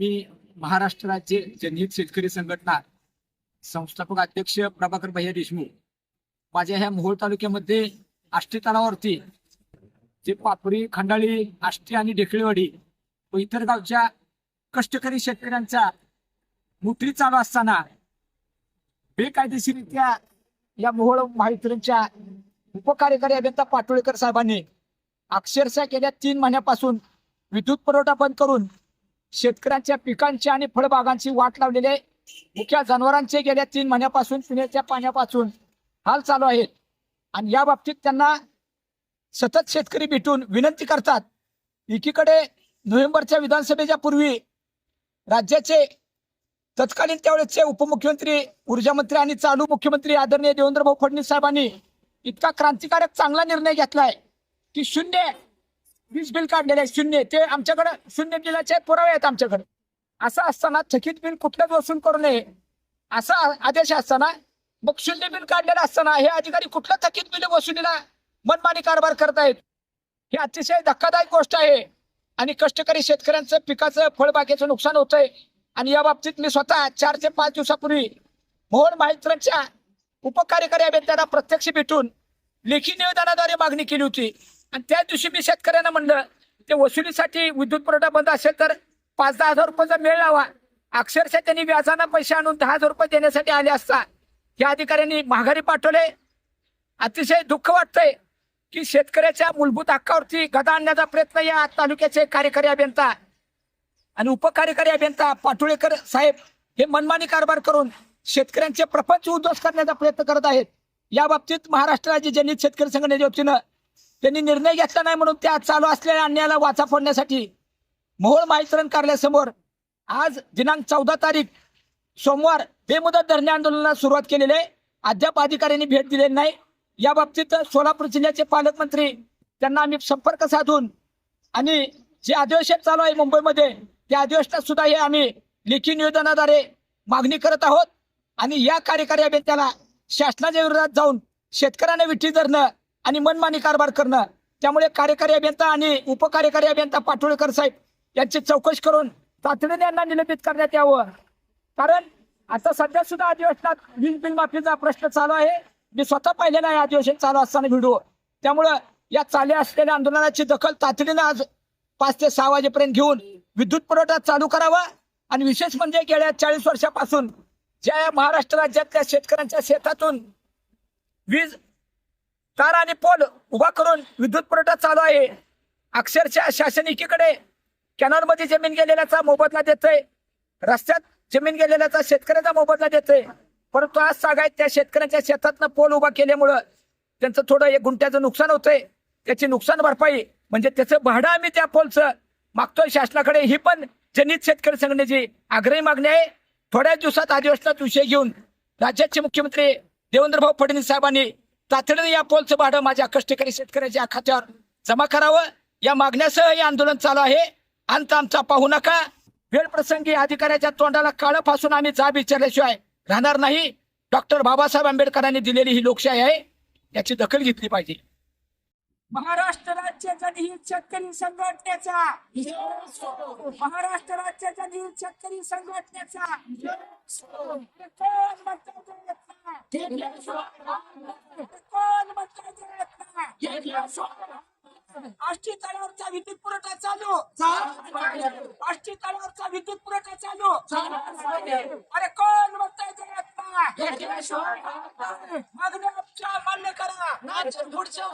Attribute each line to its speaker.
Speaker 1: मी महाराष्ट्र राज्य जनहित शेतकरी संघटना संस्थापक अध्यक्ष प्रभाकर भैया देशमुख माझ्या ह्या मोहोळ तालुक्यामध्ये आष्टी तलावावरती जे पापडी खंडाळी आष्टी आणि ढेकळेवाडी व इतर गावच्या कष्टकरी शेतकऱ्यांचा मुठरी चालू असताना बेकायदेशीरित्या या मोहोळ महावितरणच्या उपकार्यकारी अभियंता पाटोळेकर साहेबांनी अक्षरशः गेल्या तीन महिन्यापासून विद्युत पुरवठा बंद करून शेतकऱ्यांच्या पिकांची आणि फळबागांची वाट लावलेले मुख्या जनावरांचे गेल्या तीन महिन्यापासून पिण्याच्या पाण्यापासून हाल चालू आहेत आणि या बाबतीत त्यांना सतत शेतकरी भेटून विनंती करतात. एकीकडे नोव्हेंबरच्या विधानसभेच्या पूर्वी राज्याचे तत्कालीन त्यावेळेचे उपमुख्यमंत्री ऊर्जा मंत्री आणि चालू मुख्यमंत्री आदरणीय देवेंद्रभाऊ फडणवीस साहेबांनी इतका क्रांतिकारक चांगला निर्णय घेतलाय की शून्य वीज बिल काढलेले आहे शून्य. ते आमच्याकडे शून्य बिलाचे पुरावे आहेत आमच्याकडे. असं असताना थकीत बिल कुठलंच वसूल करू नये. असा आदेश असताना मग शून्य बिल काढलेलं असताना हे अधिकारी कुठलं थकीत बिल वसुलीला मनमानी कारभार करतायत? ही अतिशय धक्कादायक गोष्ट आहे. आणि कष्टकरी शेतकऱ्यांचं पिकाचं फळबागेचं नुकसान होतंय. आणि या बाबतीत मी स्वतः चार ते पाच दिवसापूर्वी मोहन माहित्रांच्या उपकार्यकारी अभियंत्यांना प्रत्यक्ष भेटून लेखी निवेदनाद्वारे मागणी केली होती. आणि त्या दिवशी मी शेतकऱ्यांना म्हणलं ते वसुलीसाठी विद्युत पुरवठा बंद असेल तर पाच दहा हजार रुपयाचा मेळ लावा. अक्षरशः त्यांनी व्याजानं पैसे आणून दहा हजार रुपये देण्यासाठी आले असता. या अधिकाऱ्यांनी माघारी पाठवले. अतिशय दुःख वाटतंय की शेतकऱ्याच्या मूलभूत हक्कावरती गदा आणण्याचा प्रयत्न या तालुक्याचे कार्यकारी अभियंता आणि उपकार्यकारी अभियंता पाटोळेकर साहेब हे मनमानी कारभार करून शेतकऱ्यांचे प्रपंच उद्ध्वस्त करण्याचा प्रयत्न करत आहेत. या बाबतीत महाराष्ट्र राज्य जनित शेतकरी संघटनेच्या वतीनं त्यांनी निर्णय घेतला नाही म्हणून त्या चालू असलेल्या अन्यायाला वाचा फोडण्यासाठी मोहोळ माहितरण कार्यालयासमोर आज दिनांक चौदा तारीख सोमवार बेमुदत धरणे आंदोलनाला सुरुवात केलेली आहे. अद्याप अधिकाऱ्यांनी भेट दिलेली नाही. या बाबतीत सोलापूर जिल्ह्याचे पालकमंत्री त्यांना आम्ही संपर्क साधून आणि जे अधिवेशन चालू आहे मुंबईमध्ये त्या अधिवेशनात सुद्धा हे आम्ही लेखी निवेदनाद्वारे मागणी करत आहोत. आणि या कार्यकारी अभियंत्याला शासनाच्या विरोधात जाऊन शेतकऱ्यांना विठी धरणं आणि मनमानी कारभार करणं. त्यामुळे कार्यकारी अभियंता आणि उपकार्यकारी अभियंता पाटोळेकर साहेब यांची चौकशी करून तातडीने यांना निलंबित करण्यात यावं. कारण आता सध्या सुद्धा अधिवेशनात वीज बिल माफीचा प्रश्न चालू आहे. मी स्वतः पाहिलेला आहे अधिवेशन चालू असताना व्हिडिओ. त्यामुळं या चालू असलेल्या आंदोलनाची दखल तातडीनं आज पाच ते सहा वाजेपर्यंत घेऊन विद्युत पुरवठा चालू करावा. आणि विशेष म्हणजे गेल्या चाळीस वर्षापासून ज्या महाराष्ट्र राज्यातल्या शेतकऱ्यांच्या शेतातून वीज तार आणि पोल उभा करून विद्युत पुरवठा चालू आहे. अक्षरशः शासन एकीकडे कॅनॉलमध्ये जमीन गेलेल्याचा मोबदला देतोय. रस्त्यात जमीन गेलेल्याचा शेतकऱ्याचा मोबदला देतोय. परंतु आज सांगायत त्या शेतकऱ्यांच्या शेतातनं पोल उभा केल्यामुळं त्यांचं थोडं एक गुंठ्याचं नुकसान होतंय. त्याची नुकसान भरपाई म्हणजे त्याचं भाडं आम्ही त्या पोलचं मागतोय शासनाकडे. ही पण जनित शेतकरी संघटनेची आग्रही मागणी आहे. थोड्याच दिवसात अधिवेशनात विषय घेऊन राज्याचे मुख्यमंत्री देवेंद्रभाऊ फडणवीस साहेबांनी तातडीने या पोलचं भाडं माझ्या कष्टकरी शेतकऱ्याच्या खात्यावर जमा करावं. या मागण्यासह हे आंदोलन चालू आहे. अंत आमचा पाहू नका. वेळ प्रसंगी अधिकाऱ्याच्या तोंडाला काळं फासून आम्ही जाब विचारल्याशिवाय राहणार नाही. डॉक्टर बाबासाहेब आंबेडकरांनी दिलेली ही लोकशाही आहे. याची दखल घेतली पाहिजे. महाराष्ट्र राज्याचा धीर शेतकरी संघटनेचा. महाराष्ट्र राज्याचा धीर शेतकरी संघटनेचा. कोण आष्टी तळावरचा विद्युत पुरवठा चालू. आष्टी तळावरचा विद्युत पुरवठा चालू. अरे कोण म्हणताय येत मागण्या मान्य करा. पुढच्या